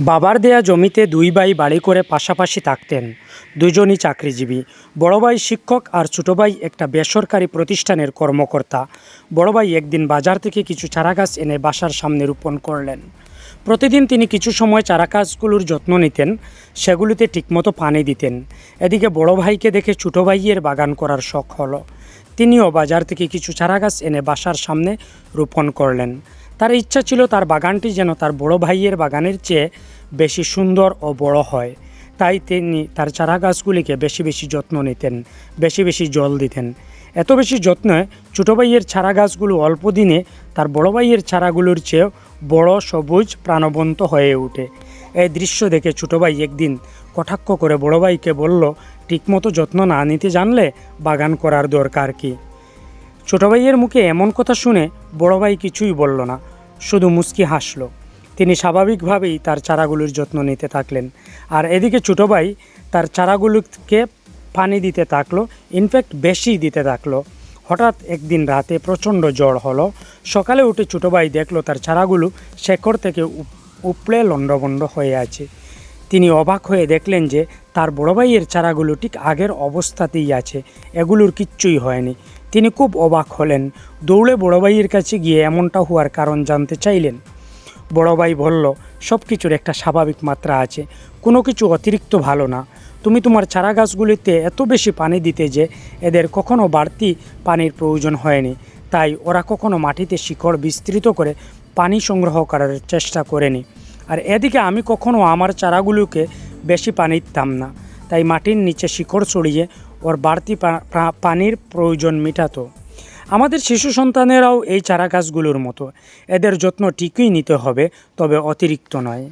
বাবার দেয়া জমিতে দুই ভাই বাড়ি করে পাশাপাশি থাকতেন। দুজনই চাকরিজীবী। বড় ভাই শিক্ষক আর ছোটো ভাই একটা বেসরকারি প্রতিষ্ঠানের কর্মকর্তা। বড় ভাই একদিন বাজার থেকে কিছু চারাগাছ এনে বাসার সামনে রোপণ করলেন। প্রতিদিন তিনি কিছু সময় চারাগাছগুলোর যত্ন নিতেন, সেগুলিতে ঠিকমতো পানি দিতেন। এদিকে বড় ভাইকে দেখে ছোটো ভাইয়ের বাগান করার শখ হলো। তিনিও বাজার থেকে কিছু চারাগাছ এনে বাসার সামনে রোপণ করলেন। তার ইচ্ছা ছিল তার বাগানটি যেন তার বড় ভাইয়ের বাগানের চেয়ে বেশি সুন্দর ও বড় হয়। তাই তিনি তার চারা গাছগুলিকে বেশি বেশি যত্ন নিতেন, বেশি বেশি জল দিতেন। এত বেশি যত্নে ছোটো ভাইয়ের চারা গাছগুলো অল্প দিনে তার বড় ভাইয়ের চারাগুলোর চেয়েও বড়, সবুজ, প্রাণবন্ত হয়ে ওঠে। এই দৃশ্য দেখে ছোটো ভাই একদিন কটাক্ষ করে বড় ভাইকে বলল, ঠিকমতো যত্ন না নিতে জানলে বাগান করার দরকার কি? ছোটো ভাইয়ের মুখে এমন কথা শুনে বড় ভাই কিছুই বলল না। শুধু মুচকি হাসলো। তিনি স্বাভাবিকভাবেই তার চারাগুলোর যত্ন নিতে থাকলেন। আর এদিকে ছোটো ভাই তার চারাগুলোকে পানি দিতে থাকল ইনফ্যাক্ট বেশি দিতে থাকল। হঠাৎ একদিন রাতে প্রচণ্ড জ্বর হলো। সকালে উঠে ছোট ভাই দেখল তার চারাগুলো শেকড় থেকে উপ- উপড়ে লণ্ডভণ্ড হয়ে আছে। তিনি অবাক হয়ে দেখলেন যে তার বড় ভাইয়ের চারাগুলো ঠিক আগের অবস্থাতেই আছে। এগুলোর কিচ্ছুই হয়নি। তিনি খুব অবাক হলেন। দৌড়ে বড় ভাইয়ের কাছে গিয়ে এমনটা হওয়ার কারণ জানতে চাইলেন। বড় ভাই বলল, সব কিছুর একটা স্বাভাবিক মাত্রা আছে। কোনো কিছু অতিরিক্ত ভালো না। তুমি তোমার চারা গাছগুলিতে এত বেশি পানি দিতে যে এদের কখনো বাড়তি পানির প্রয়োজন হয়নি। তাই ওরা কখনো মাটিতে শিকড় বিস্তৃত করে পানি সংগ্রহ করার চেষ্টা করেনি। আর এদিকে আমি কখনো আমার চারাগুলোকে বেশি পানি দিতাম না। তাই মাটির নিচে শিকড় ছড়িয়ে ওর বাড়তি পানির প্রয়োজন মেটাতো। আমাদের শিশু সন্তানেরাও এই চারা গাছগুলোর মতো। এদের যত্ন ঠিকই নিতে হবে, তবে অতিরিক্ত নয়।